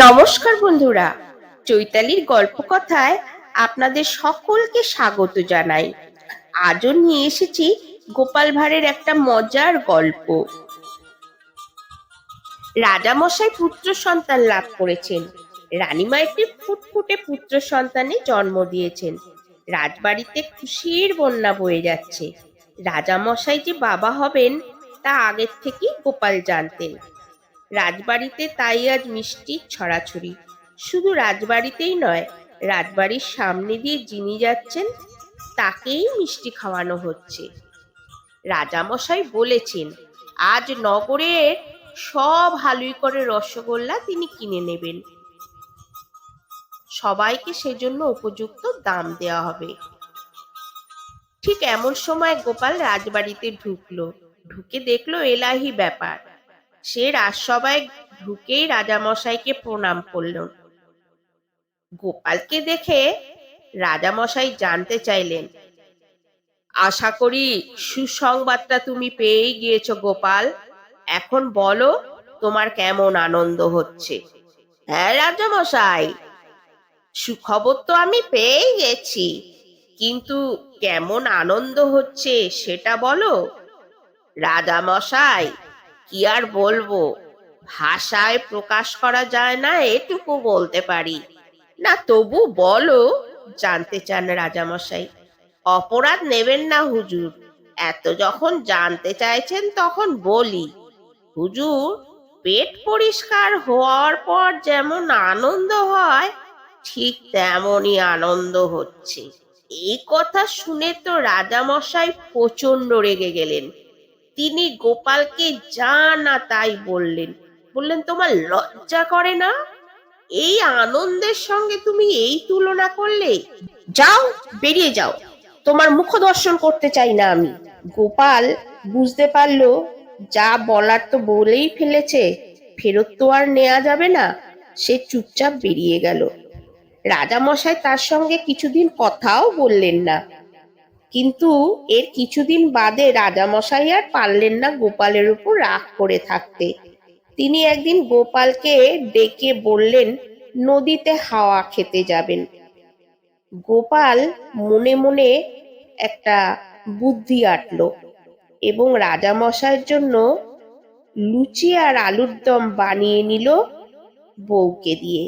নমস্কার বন্ধুরা। চৈতালির গল্প কথায় আপনাদের সকলকে স্বাগত জানাই। আজও নিয়ে এসেছি গোপাল ভাঁড়ের একটা মজার গল্প। রাজামশাই পুত্র সন্তান লাভ করেছেন। রানীমা একটি ফুটফুটে পুত্র সন্তানে জন্ম দিয়েছেন। রাজবাড়িতে খুশির বন্যা বয়ে যাচ্ছে। রাজামশাই যে বাবা হবেন, তা আগের থেকেই গোপাল জানতেন। রাজবাড়িতে তাই আজ মিষ্টির ছড়াছড়ি। শুধু রাজবাড়িতেই নয়, রাজবাড়ির সামনে দিয়ে যিনি যাচ্ছেন, তাকেই মিষ্টি খাওয়ানো হচ্ছে। রাজামশাই বলেছেন, আজ নগরে সব হালুই করে রসগোল্লা তিনি কিনে নেবেন। সবাইকে সেজন্য উপযুক্ত দাম দেওয়া হবে। ঠিক এমন সময় গোপাল রাজবাড়িতে ঢুকলো। ঢুকে দেখল এলাহি ব্যাপার। সে রাজসভায় ঢুকেই রাজামশাইকে প্রণাম করল। গোপালকে দেখে রাজামশাই জানতে চাইলেন, আশা করি সুসংবাদটা তুমি পেয়েই গিয়েছো গোপাল। এখন বলো তোমার কেমন আনন্দ হচ্ছে? হ্যাঁ রাজামশাই, সুখবর তো আমি পেয়েই গেছি। কিন্তু কেমন আনন্দ হচ্ছে সেটা বলো। রাজামশাই কি আর বলব? ভাষায় প্রকাশ করা যায় না, এটুকু বলতে পারি। না, তবু বলো, জানতে চান রাজামশাই। অপরাধ নেবেন না হুজুর। এত যখন জানতে চাইছেন, তখন বলি। হুজুর, পেট পরিষ্কার হওয়ার পর যেমন আনন্দ হয়, ঠিক তেমনই আনন্দ হচ্ছে। এই কথা শুনে তো রাজামশাই প্রচণ্ড রেগে গেলেন। তিনি গোপালকে যা না তাই বললেন। বললেন, তোমার লজ্জা করে না? এই আনন্দের সঙ্গে তুমি এই তুলনা করলে? যাও, বেরিয়ে যাও। তোমার মুখ দর্শন করতে চাই না আমি। গোপাল বুঝতে পারল, যা বলার তো বলেই ফেলেছে, ফেরত তো আর নেওয়া যাবে না। সে চুপচাপ বেরিয়ে গেল। রাজামশাই তার সঙ্গে কিছুদিন কথাও বললেন না। কিন্তু এর কিছুদিন বাদে রাজামশাই আর পারলেন না গোপালের উপর রাগ করে থাকতে। তিনি একদিন গোপালকে ডেকে বললেন, নদীতে হাওয়া খেতে যাবেন। গোপাল মনে মনে একটা বুদ্ধি আটলো এবং রাজামশাইয়ের জন্য লুচি আর আলুর দম বানিয়ে নিল বউকে দিয়ে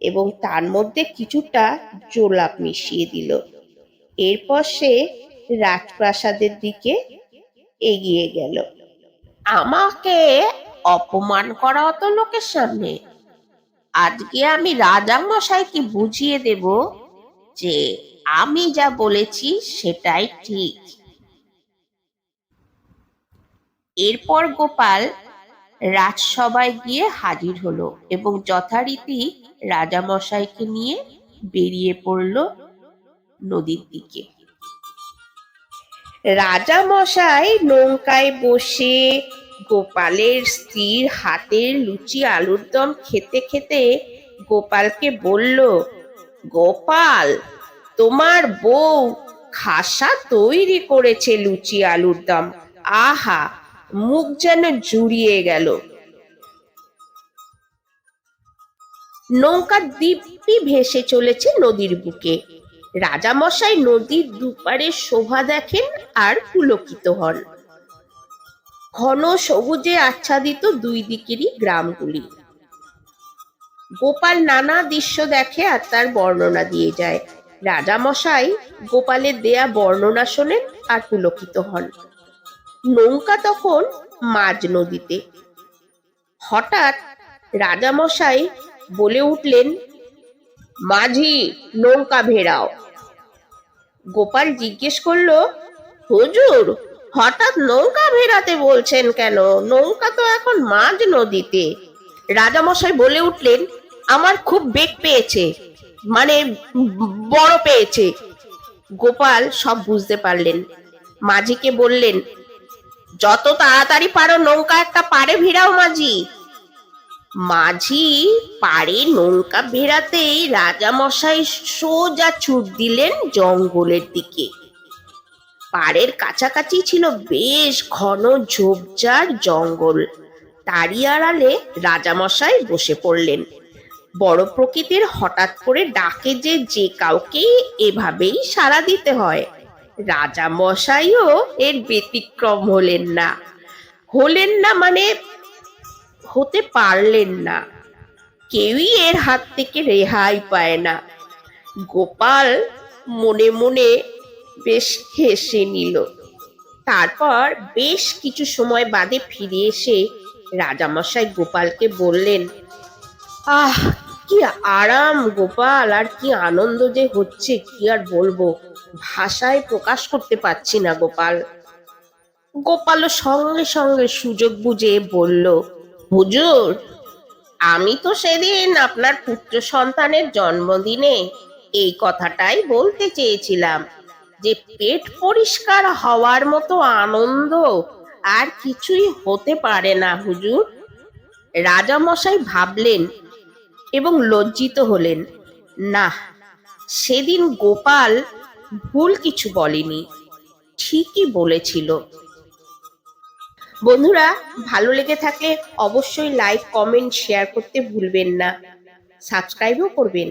এবং তার মধ্যে কিছুটা জোলাপ মিশিয়ে দিল। এরপর সে রাজপ্রাসাদের দিকে এগিয়ে গেল। আমাকে অপমান করা অত লোকের সামনে। আজকে আমি রাজামশাইকে বুঝিয়ে দেব যে আমি যা বলেছি সেটাই ঠিক। এরপর গোপাল রাজসভায় গিয়ে হাজির হলো এবং যথারীতি রাজামশাইকে নিয়ে বেরিয়ে পড়ল নদীর দিকে। রাজা মশাই নৌকায় বসে গোপালের স্ত্রীর হাতের লুচি আলুর দম খেতে খেতে গোপালকে বলল, গোপাল, তোমার বউ খাসা তৈরি করেছে লুচি আলুর দম। আহা, মুখ যেন জুড়িয়ে গেল। নৌকা দিব্যি ভেসে চলেছে নদীর বুকে। রাজামশাই নদীর দুপারে শোভা দেখেন আর পুলকিত হন। ঘন সবুজে আচ্ছাদিত দুই দিকেরই গ্রামগুলি। গোপাল নানা দৃশ্য দেখে আর তার বর্ণনা দিয়ে যায়। রাজামশাই গোপালের দেয়া বর্ণনা শোনেন আর পুলকিত হন। নৌকা তখন মাঝ নদীতে। হঠাৎ রাজামশাই বলে উঠলেন, মাঝি, নৌকা ভেড়াও। গোপাল জিজ্ঞেস করল, হুজুর, হঠাৎ নৌকা ভেড়াতে বলছেন কেন? নৌকা তো এখন মাঝ নদীতে। রাজামশাই বলে উঠলেন, আমার খুব বেগ পেয়েছে মানে বড় পেয়েছে। গোপাল সব বুঝতে পারলেন। মাঝিকে বললেন, যত তাড়াতাড়ি পারো নৌকা, একটা পারে ভিড়াও মাঝি। মাঝি পাড়ে নৌকা ভেড়াতেই রাজামশাই সোজা ছুট দিলেন জঙ্গলের দিকে। পাড়ের কাছাকাছি ছিল বেশ ঘন ঝোপঝাড় জঙ্গল। তারই আড়ালে রাজামশাই বসে পড়লেন। বড় প্রকৃতির হঠাৎ করে ডাকে যে যে কাউকে এভাবেই সাড়া দিতে হয়। রাজামশাইও এর ব্যতিক্রম হলেন না। হলেন না মানে হতে পারলেন না। কেউই এর হাত থেকে রেহাই পায় না। গোপাল মনে মনে বেশ হেসে নিল। তারপর বেশ কিছু সময় বাদে ফিরে এসে রাজামশাই গোপালকে বললেন, আহ, কি আরাম গোপাল, আর কি আনন্দ যে হচ্ছে, কি আর বলব? ভাষায় প্রকাশ করতে পারছি না গোপাল। গোপালও সঙ্গে সঙ্গে সুযোগ বুঝে বলল হুজুর, আমি তো সেদিন আপনার পুত্র সন্তানের জন্মদিনে এই কথাটাই বলতে চেয়েছিলাম যে পেট পরিষ্কার হওয়ার মতো আনন্দ আর কিছুই হতে পারে না হুজুর। রাজামশাই ভাবলেন এবং লজ্জিত হলেন, না, সেদিন গোপাল ভুল কিছু বলেনি, ঠিকই বলেছিল। বন্ধুরা ভালো লেগে থাকলে অবশ্যই লাইক কমেন্ট শেয়ার করতে ভুলবেন না। সাবস্ক্রাইবও করবেন।